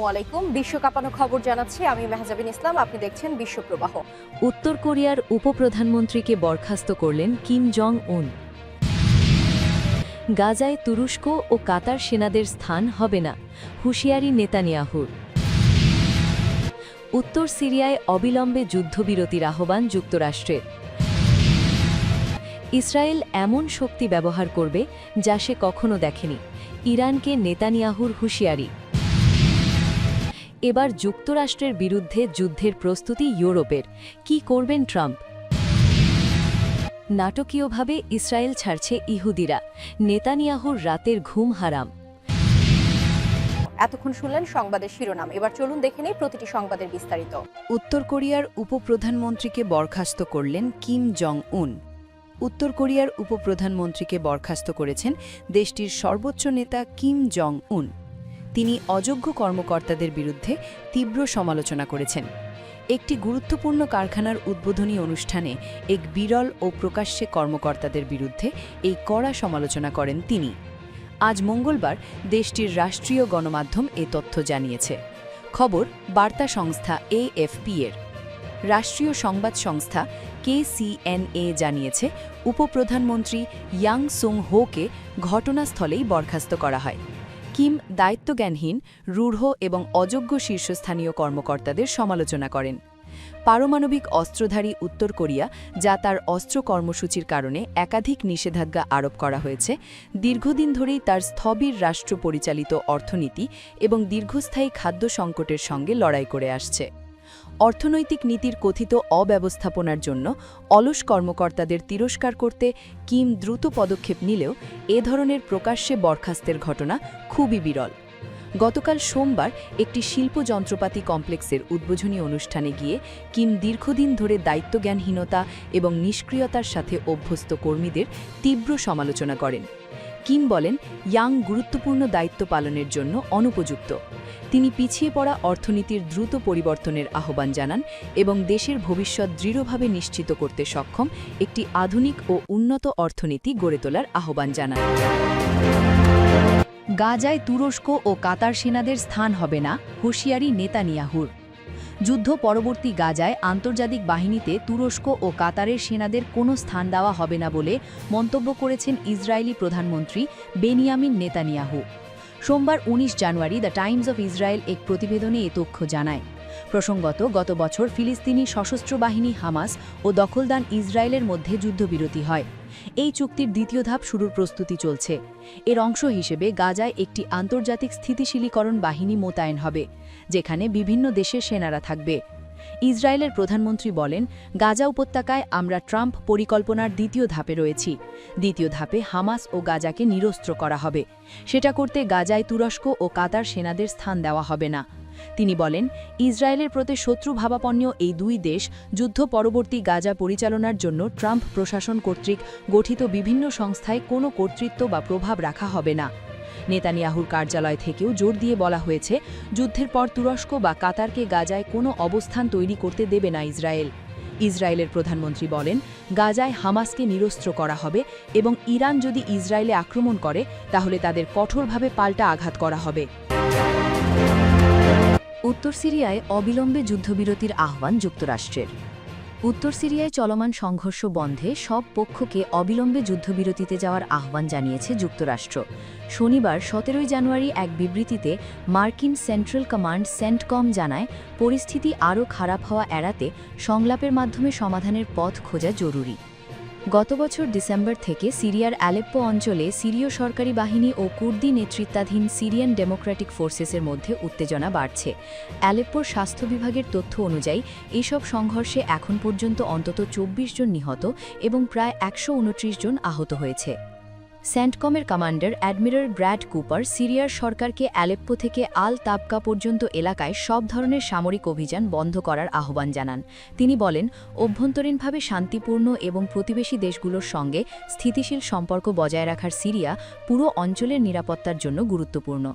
আসসালামু আলাইকুম। বিশ্ব খবর জানাচ্ছি আমি মেহজাবিন ইসলাম। আপনি দেখছেন বিশ্ব প্রবাহ। উত্তর কোরিয়ার উপপ্রধানমন্ত্রীকে বরখাস্ত করলেন কিম জং উন গাজায় তুরস্ক ও কাতার সেনাদের স্থান হবে না, হুঁশিয়ারি নেতানিয়াহুর। উত্তর সিরিয়ায় অবিলম্বে যুদ্ধবিরতির আহ্বান যুক্তরাষ্ট্রের। ইসরায়েল এমন শক্তি ব্যবহার করবে যা সে কখনো দেখেনি, ইরানকে নেতানিয়াহুর হুঁশিয়ারি। এবার যুক্তরাষ্ট্রের বিরুদ্ধে যুদ্ধের প্রস্তুতি ইউরোপের। কি করবেন ট্রাম্প? নাটকীয়ভাবে ইসরায়েল ছাড়ছে ইহুদিরা। নেতানিয়াহুর রাতের ঘুম হারাম। এতক্ষণ শুনলেন সংবাদের শিরোনাম। এবার চলুন দেখে নেই প্রতিটি সংবাদের বিস্তারিত। উত্তর কোরিয়ার উপপ্রধানমন্ত্রীকে বরখাস্ত করলেন কিম জং উন উত্তর কোরিয়ার উপপ্রধানমন্ত্রীকে বরখাস্ত করেছেন দেশটির সর্বোচ্চ নেতা কিম জং উন তিনি অযোগ্য কর্মকর্তাদের বিরুদ্ধে তীব্র সমালোচনা করেছেন। একটি গুরুত্বপূর্ণ কারখানার উদ্বোধনী অনুষ্ঠানে এক বিরল ও প্রকাশ্যে কর্মকর্তাদের বিরুদ্ধে এই কড়া সমালোচনা করেন তিনি। আজ মঙ্গলবার দেশটির রাষ্ট্রীয় গণমাধ্যম এ তথ্য জানিয়েছে। খবর, বার্তা সংস্থা এএফপি এর। রাষ্ট্রীয় সংবাদ সংস্থা কেসিএনএ জানিয়েছে, উপপ্রধানমন্ত্রী ইয়াং সুং হোকে ঘটনাস্থলেই বরখাস্ত করা হয়। কিম দায়িত্বজ্ঞানহীন, রূঢ় এবং অযোগ্য শীর্ষস্থানীয় কর্মকর্তাদের সমালোচনা করেন। পারমাণবিক অস্ত্রধারী উত্তর কোরিয়া, যা তার অস্ত্র কর্মসূচির কারণে একাধিক নিষেধাজ্ঞা আরোপ করা হয়েছে, দীর্ঘদিন ধরেই তার স্থবির রাষ্ট্র পরিচালিত অর্থনীতি এবং দীর্ঘস্থায়ী খাদ্য সংকটের সঙ্গে লড়াই করে আসছে। অর্থনৈতিক নীতির কথিত অব্যবস্থাপনার জন্য অলস কর্মকর্তাদের তিরস্কার করতে কিম দ্রুত পদক্ষেপ নিলেও এ ধরনের প্রকাশ্যে বরখাস্তের ঘটনা খুবই বিরল। গতকাল সোমবার একটি শিল্প যন্ত্রপাতি কমপ্লেক্সের উদ্বোধনী অনুষ্ঠানে গিয়ে কিম দীর্ঘদিন ধরে দায়িত্বজ্ঞানহীনতা এবং নিষ্ক্রিয়তার সাথে অভ্যস্ত কর্মীদের তীব্র সমালোচনা করেন। কিম বলেন, ইয়াং গুরুত্বপূর্ণ দায়িত্ব পালনের জন্য অনুপযুক্ত। তিনি পিছিয়ে পড়া অর্থনীতির দ্রুত পরিবর্তনের আহ্বান জানান এবং দেশের ভবিষ্যৎ দৃঢ়ভাবে নিশ্চিত করতে সক্ষম একটি আধুনিক ও উন্নত অর্থনীতি গড়ে তোলার আহ্বান জানান। গাজায় তুরস্ক ও কাতার সেনাদের স্থান হবে না, হুঁশিয়ারি নেতানিয়াহুর। যুদ্ধ পরবর্তী গাজায় আন্তর্জাতিক বাহিনীতে তুরস্ক ও কাতারের সেনাদের কোনো স্থান দেওয়া হবে না বলে মন্তব্য করেছেন ইসরায়েলি প্রধানমন্ত্রী বেনিয়ামিন নেতানিয়াহু। সোমবার ১৯ জানুয়ারি দ্য টাইমস অফ ইসরায়েল এক প্রতিবেদনে এ তথ্য জানায়। প্রসঙ্গত, গত বছর ফিলিস্তিনি সশস্ত্র বাহিনী হামাস ও দখলদান ইসরায়েলের মধ্যে যুদ্ধবিরতি হয়। এই চুক্তির দ্বিতীয় ধাপ শুরুর প্রস্তুতি চলছে। এর অংশ হিসেবে গাজায় একটি আন্তর্জাতিক স্থিতিশীলীকরণ বাহিনী মোতায়েন হবে। যেখানে বিভিন্ন দেশের সেনারা থাকবে। ইসরায়েলের প্রধানমন্ত্রী বলেন, গাজা উপত্যকায় আমরা ট্রাম্প পরিকল্পনার দ্বিতীয় ধাপে রয়েছি। দ্বিতীয় ধাপে হামাস ও গাজাকে নিরস্ত্র করা হবে। সেটা করতে গাজায় তুরস্ক ও কাতার সেনাদের স্থান দেওয়া হবে না। তিনি বলেন, ইসরায়েলের প্রতি শত্রু ভাবাপন্ন এই দুই দেশ যুদ্ধ পরবর্তী গাজা পরিচালনার জন্য ট্রাম্প প্রশাসন কর্তৃক গঠিত বিভিন্ন সংস্থায় কোনো কর্তৃত্ব বা প্রভাব রাখা হবে না। নেতানিয়াহুর কার্যালয় থেকেও জোর দিয়ে বলা হয়েছে, যুদ্ধের পর তুরস্ক বা কাতারকে গাজায় কোনো অবস্থান তৈরি করতে দেবে না ইসরায়েল। ইসরায়েলের প্রধানমন্ত্রী বলেন, গাজায় হামাসকে নিরস্ত্র করা হবে এবং ইরান যদি ইসরায়েলে আক্রমণ করে, তাহলে তাদের কঠোরভাবে পাল্টা আঘাত করা হবে। উত্তর সিরিয়ায় অবিলম্বে যুদ্ধবিরতির আহ্বান যুক্তরাষ্ট্রের। উত্তর সিরিয়ায় চলমান সংঘর্ষ বন্ধে সব পক্ষকে অবিলম্বে যুদ্ধবিরতিতে যাওয়ার আহ্বান জানিয়েছে যুক্তরাষ্ট্র। শনিবার, সতেরোই জানুয়ারি এক বিবৃতিতে মার্কিন সেন্ট্রাল কমান্ড সেন্টকম জানায়, পরিস্থিতি আরও খারাপ হওয়া এড়াতে সংলাপের মাধ্যমে সমাধানের পথ খোঁজা জরুরি। গত বছর ডিসেম্বর থেকে সিরিয়ার অ্যালেপ্পো অঞ্চলে সিরীয় সরকারি বাহিনী ও কুর্দি নেতৃত্বাধীন সিরিয়ান ডেমোক্রেটিক ফোর্সেসের মধ্যে উত্তেজনা বাড়ছে। অ্যালেপ্পোর স্বাস্থ্য বিভাগের তথ্য অনুযায়ী, এসব সংঘর্ষে এখন পর্যন্ত অন্তত চব্বিশ জন নিহত এবং প্রায় একশো উনত্রিশ জন আহত হয়েছে। স্যান্টকমের কমান্ডার অ্যাডমিরাল ব্র্যাড কুপার সিরিয়ার সরকারকে অ্যালেপ্পো থেকে আল তাবকা পর্যন্ত এলাকায় সব ধরনের সামরিক অভিযান বন্ধ করার আহ্বান জানান। তিনি বলেন, অভ্যন্তরীণভাবে শান্তিপূর্ণ এবং প্রতিবেশী দেশগুলোর সঙ্গে স্থিতিশীল সম্পর্ক বজায় রাখার সিরিয়া পুরো অঞ্চলের নিরাপত্তার জন্য গুরুত্বপূর্ণ।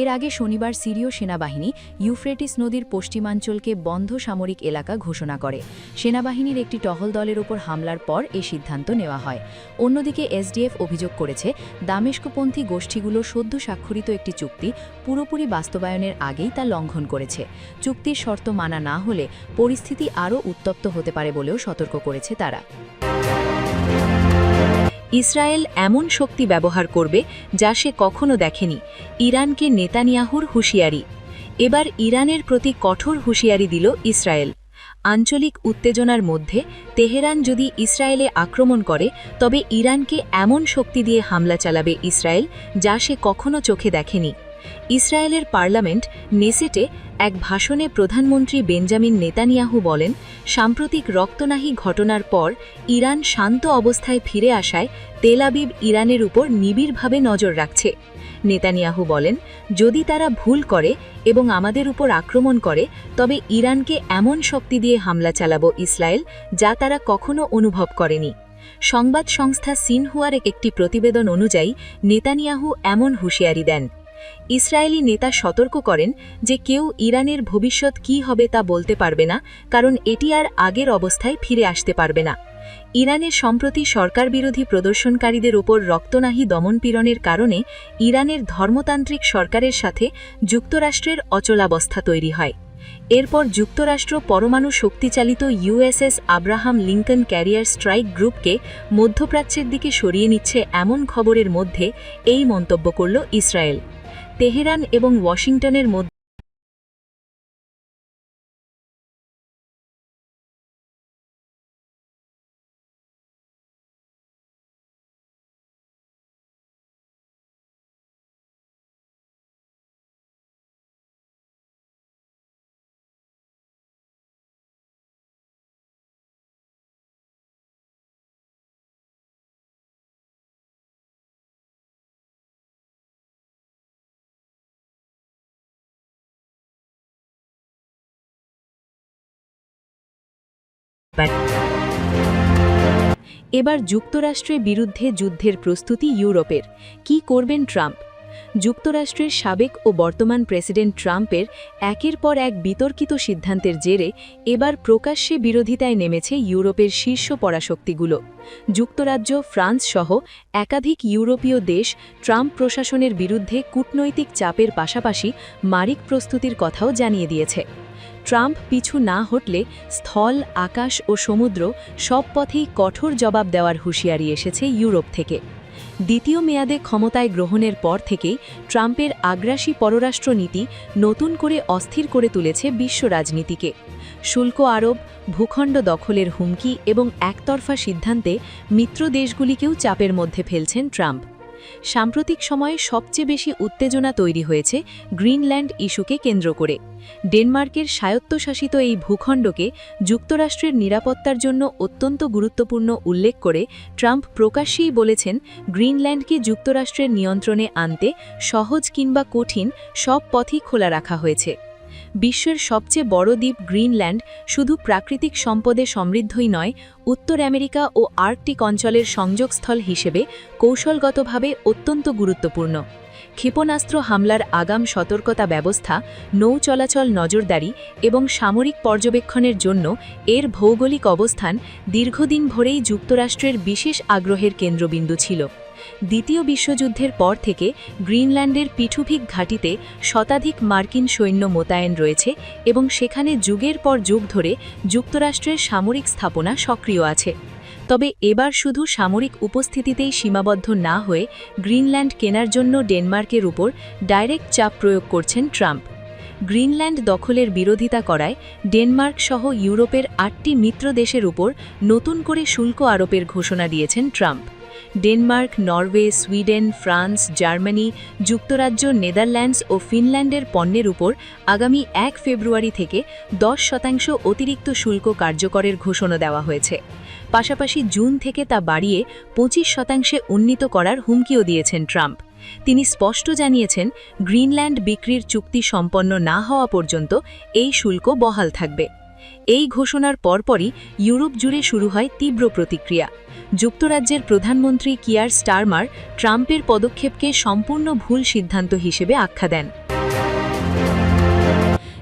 এর আগে শনিবার সিরীয় সেনাবাহিনী ইউফ্রেটিস নদীর পশ্চিমাঞ্চলকে বন্ধ সামরিক এলাকা ঘোষণা করে। সেনাবাহিনীর একটি টহল দলের ওপর হামলার পর এ সিদ্ধান্ত নেওয়া হয়। অন্যদিকে এসডিএফ অভিযোগ করেছে, দামেস্কপন্থী গোষ্ঠীগুলো সদ্য স্বাক্ষরিত একটি চুক্তি পুরোপুরি বাস্তবায়নের আগেই তা লঙ্ঘন করেছে। চুক্তির শর্ত মানা না হলে পরিস্থিতি আরও উত্তপ্ত হতে পারে বলেও সতর্ক করেছে তারা। ইসরায়েল এমন শক্তি ব্যবহার করবে যা সে কখনো দেখেনি। ইরানকে নেতানিয়াহুর হুঁশিয়ারি। এবার ইরানের প্রতি কঠোর হুঁশিয়ারি দিল ইসরায়েল। আঞ্চলিক উত্তেজনার মধ্যে তেহরান যদি ইসরায়েলে আক্রমণ করে, তবে ইরানকে এমন শক্তি দিয়ে হামলা চালাবে ইসরায়েল যা সে কখনো চোখে দেখেনি। ইসরায়েলের পার্লামেন্ট নেসেটে এক ভাষণে প্রধানমন্ত্রী বেঞ্জামিন নেতানিয়াহু বলেন, সাম্প্রতিক রক্তনাহী ঘটনার পর ইরান শান্ত অবস্থায় ফিরে আসায় তেলাবিব ইরানের উপর নিবিড়ভাবে নজর রাখছে। নেতানিয়াহু বলেন, যদি তারা ভুল করে এবং আমাদের উপর আক্রমণ করে, তবে ইরানকে এমন শক্তি দিয়ে হামলা চালাব ইসরায়েল যা তারা কখনো অনুভব করেনি। সংবাদ সংস্থা সিনহুয়ার একটি প্রতিবেদন অনুযায়ী, নেতানিয়াহু এমন হুঁশিয়ারি দেন। ইসরায়েলি নেতা সতর্ক করেন যে কেউ ইরানের ভবিষ্যৎ কী হবে তা বলতে পারবে না, কারণ এটি আর আগের অবস্থায় ফিরে আসতে পারবে না। ইরানের সম্প্রতি সরকার বিরোধী প্রদর্শনকারীদের ওপর রক্তনাহী দমনপীড়নের কারণে ইরানের ধর্মতান্ত্রিক সরকারের সাথে যুক্তরাষ্ট্রের অচলাবস্থা তৈরি হয়। এরপর যুক্তরাষ্ট্র পরমাণু শক্তিচালিত USS Abraham Lincoln carrier strike গ্রুপকে মধ্যপ্রাচ্যের দিকে সরিয়ে নিচ্ছে এমন খবরের মধ্যে এই মন্তব্য করল ইসরায়েল। তেহরান এবং ওয়াশিংটনের মধ্যে এবার যুক্তরাষ্ট্রের বিরুদ্ধে যুদ্ধের প্রস্তুতি ইউরোপের। কি করবেন ট্রাম্প? যুক্তরাষ্ট্রের সাবেক ও বর্তমান প্রেসিডেন্ট ট্রাম্পের একের পর এক বিতর্কিত সিদ্ধান্তের জেরে এবার প্রকাশ্যে বিরোধিতায় নেমেছে ইউরোপের শীর্ষ পরাশক্তিগুলো। যুক্তরাজ্য, ফ্রান্স সহ একাধিক ইউরোপীয় দেশ ট্রাম্প প্রশাসনের বিরুদ্ধে কূটনৈতিক চাপের পাশাপাশি মারিক প্রস্তুতির কথাও জানিয়ে দিয়েছে। ট্রাম্প পিছু না হটলে স্থল, আকাশ ও সমুদ্র সব পথেই কঠোর জবাব দেওয়ার হুঁশিয়ারি এসেছে ইউরোপ থেকে। দ্বিতীয় মেয়াদে ক্ষমতায় গ্রহণের পর থেকেই ট্রাম্পের আগ্রাসী পররাষ্ট্রনীতি নতুন করে অস্থির করে তুলেছে বিশ্ব রাজনীতিকে। শুল্ক আরোপ, ভূখণ্ড দখলের হুমকি এবং একতরফা সিদ্ধান্তে মিত্র দেশগুলিকেও চাপের মধ্যে ফেলছেন ট্রাম্প। সাম্প্রতিক সময়ে সবচেয়ে বেশি উত্তেজনা তৈরি হয়েছে গ্রিনল্যান্ড ইস্যুকে কেন্দ্র করে। ডেনমার্কের স্বায়ত্তশাসিত এই ভূখণ্ডকে যুক্তরাষ্ট্রের নিরাপত্তার জন্য অত্যন্ত গুরুত্বপূর্ণ উল্লেখ করে ট্রাম্প প্রকাশ্যেই বলেছেন, গ্রিনল্যান্ডকে যুক্তরাষ্ট্রের নিয়ন্ত্রণে আনতে সহজ কিংবা কঠিন সব পথই খোলা রাখা হয়েছে। বিশ্বের সবচেয়ে বড় দ্বীপ গ্রিনল্যান্ড শুধু প্রাকৃতিক সম্পদে সমৃদ্ধই নয়, উত্তর আমেরিকা ও আর্কটিক অঞ্চলের সংযোগস্থল হিসেবে কৌশলগতভাবে অত্যন্ত গুরুত্বপূর্ণ। ক্ষেপণাস্ত্র হামলার আগাম সতর্কতা ব্যবস্থা, নৌ চলাচল নজরদারি এবং সামরিক পর্যবেক্ষণের জন্য এর ভৌগোলিক অবস্থান দীর্ঘদিন ভরেই যুক্তরাষ্ট্রের বিশেষ আগ্রহের কেন্দ্রবিন্দু ছিল। দ্বিতীয় বিশ্বযুদ্ধের পর থেকে গ্রিনল্যান্ডের পিঠুভিক ঘাটিতে শতাধিক মার্কিন সৈন্য মোতায়েন রয়েছে এবং সেখানে যুগের পর যুগ ধরে যুক্তরাষ্ট্রের সামরিক স্থাপনা সক্রিয় আছে। তবে এবার শুধু সামরিক উপস্থিতিতেই সীমাবদ্ধ না হয়ে গ্রিনল্যান্ড কেনার জন্য ডেনমার্কের উপর ডাইরেক্ট চাপ প্রয়োগ করছেন ট্রাম্প। গ্রিনল্যান্ড দখলের বিরোধিতা করায় ডেনমার্ক সহ ইউরোপের আটটি মিত্র দেশের উপর নতুন করে শুল্ক আরোপের ঘোষণা দিয়েছেন Trump. Denmark, Norway, Sweden, France, Germany, যুক্তরাজ্য, নেদারল্যান্ডস ও ফিনল্যান্ডের পণ্যের উপর আগামী এক ফেব্রুয়ারি থেকে দশ শতাংশ অতিরিক্ত শুল্ক কার্যকরের ঘোষণা দেওয়া হয়েছে। পাশাপাশি জুন থেকে তা বাড়িয়ে পঁচিশ শতাংশে উন্নীত করার হুমকিও দিয়েছেন ট্রাম্প। তিনি স্পষ্ট জানিয়েছেন, গ্রিনল্যান্ড বিক্রির চুক্তি সম্পন্ন না হওয়া পর্যন্ত এই শুল্ক বহাল থাকবে। এই ঘোষণার পরপরই ইউরোপ জুড়ে শুরু হয় তীব্র প্রতিক্রিয়া। যুক্তরাজ্যের প্রধানমন্ত্রী কিয়ার স্টারমার ট্রাম্পের পদক্ষেপকে সম্পূর্ণ ভুল সিদ্ধান্ত হিসেবে আখ্যা দেন।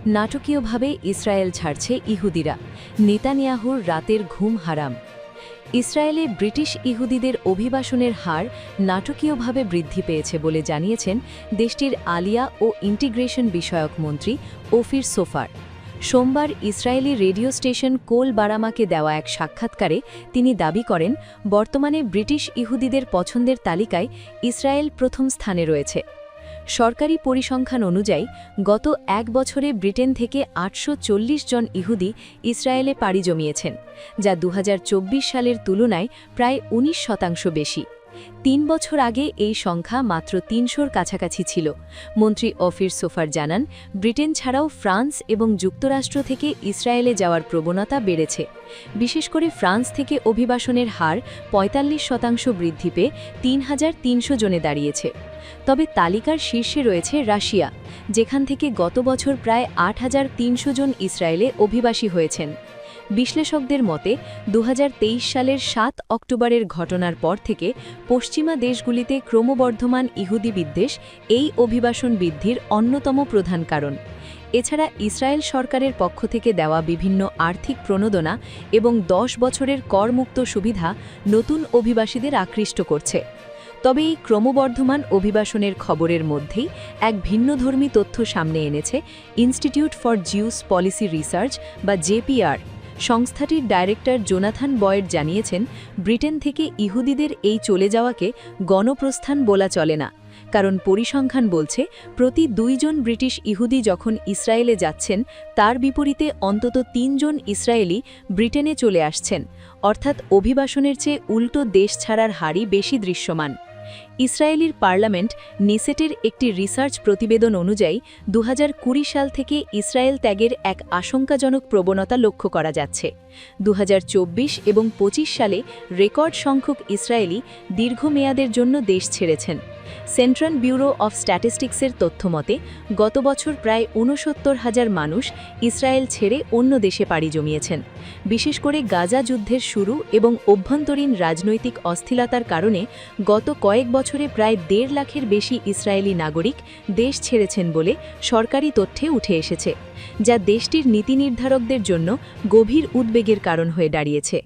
নাটকীয়ভাবে ইসরায়েল ছাড়ছে ইহুদিরা। নেতানিয়াহুর রাতের ঘুম হারাম। ইসরায়েলে ব্রিটিশ ইহুদিদের অভিবাসনের হার নাটকীয়ভাবে বৃদ্ধি পেয়েছে বলে জানিয়েছেন দেশটির আলিয়া ও ইন্টিগ্রেশন বিষয়ক মন্ত্রী ওফির সোফার। সোমবার ইসরায়েলি রেডিও স্টেশন কোল বারামাকে দেওয়া এক সাক্ষাৎকারে তিনি দাবি করেন, বর্তমানে ব্রিটিশ ইহুদিদের পছন্দের তালিকায় ইসরায়েল প্রথম স্থানে রয়েছে। সরকারি পরিসংখ্যান অনুযায়ী, গত এক বছরে ব্রিটেন থেকে আটশো চল্লিশ জন ইহুদি ইসরায়েলে পাড়ি জমিয়েছেন, যা দু হাজার চব্বিশ সালের তুলনায় প্রায় ১৯ শতাংশ বেশি। তিন বছর আগে এই সংখ্যা মাত্র তিনশোর কাছাকাছি ছিল। মন্ত্রী অফির সোফার জানান, ব্রিটেন ছাড়াও ফ্রান্স এবং যুক্তরাষ্ট্র থেকে ইসরায়েলে যাওয়ার প্রবণতা বেড়েছে। বিশেষ করে ফ্রান্স থেকে অভিবাসনের হার ৪৫ শতাংশ বৃদ্ধি পেয়ে তিন হাজার তিনশো জনে দাঁড়িয়েছে। তবে তালিকার শীর্ষে রয়েছে রাশিয়া, যেখান থেকে গত বছর প্রায় আট হাজার তিনশো জন ইসরায়েলে অভিবাসী হয়েছেন। বিশ্লেষকদের মতে দু হাজার তেইশ সালের সাত অক্টোবরের ঘটনার পর থেকে পশ্চিমা দেশগুলিতে ক্রমবর্ধমান ইহুদি বিদ্বেষ এই অভিবাসন বৃদ্ধির অন্যতম প্রধান কারণ। এছাড়া ইসরায়েল সরকারের পক্ষ থেকে দেওয়া বিভিন্ন আর্থিক প্রণোদনা এবং দশ বছরের করমুক্ত সুবিধা নতুন অভিবাসীদের আকৃষ্ট করছে। তবে এই ক্রমবর্ধমান অভিবাসনের খবরের মধ্যেই এক ভিন্নধর্মী তথ্য সামনে এনেছে institute for Jewish policy research বা জেপিআর। সংস্থাটির ডাইরেক্টর জোনাথান বয়েড জানিয়েছেন, ব্রিটেন থেকে ইহুদিদের এই চলে যাওয়াকে গণপ্রস্থান বলা চলে না। কারণ পরিসংখ্যান বলছে, প্রতি দুইজন ব্রিটিশ ইহুদি যখন ইসরায়েলে যাচ্ছেন, তার বিপরীতে অন্তত তিনজন ইসরায়েলি ব্রিটেনে চলে আসছেন। অর্থাৎ অভিবাসনের চেয়ে উল্টো দেশ ছাড়ার হারই বেশি দৃশ্যমান। ইসরায়েলির পার্লামেন্ট নেসেটের একটি রিসার্চ প্রতিবেদন অনুযায়ী দু হাজার কুড়ি সাল থেকে ইসরায়েল ত্যাগের এক আশঙ্কাজনক প্রবণতা লক্ষ্য করা যাচ্ছে। দু হাজার চব্বিশ এবং ২৫ সালে রেকর্ড সংখ্যক ইসরায়েলি দীর্ঘমেয়াদের জন্য দেশ ছেড়েছেন। সেন্ট্রাল ব্যুরো অফ স্ট্যাটিস্টিক্সের তথ্যমতে গত বছর প্রায় ঊনসত্তর হাজার মানুষ ইসরায়েল ছেড়ে অন্য দেশে পাড়ি জমিয়েছেন। বিশেষ করে গাজা যুদ্ধের শুরু এবং অভ্যন্তরীণ রাজনৈতিক অস্থিরতার কারণে গত কয়েক বছরে প্রায় দেড় লাখের বেশি ইসরায়েলি নাগরিক দেশ ছেড়েছেন বলে সরকারি তথ্যে উঠে এসেছে, যা দেশটির নীতি নির্ধারকদের জন্য গভীর উদ্বেগের কারণ হয়ে দাঁড়িয়েছে।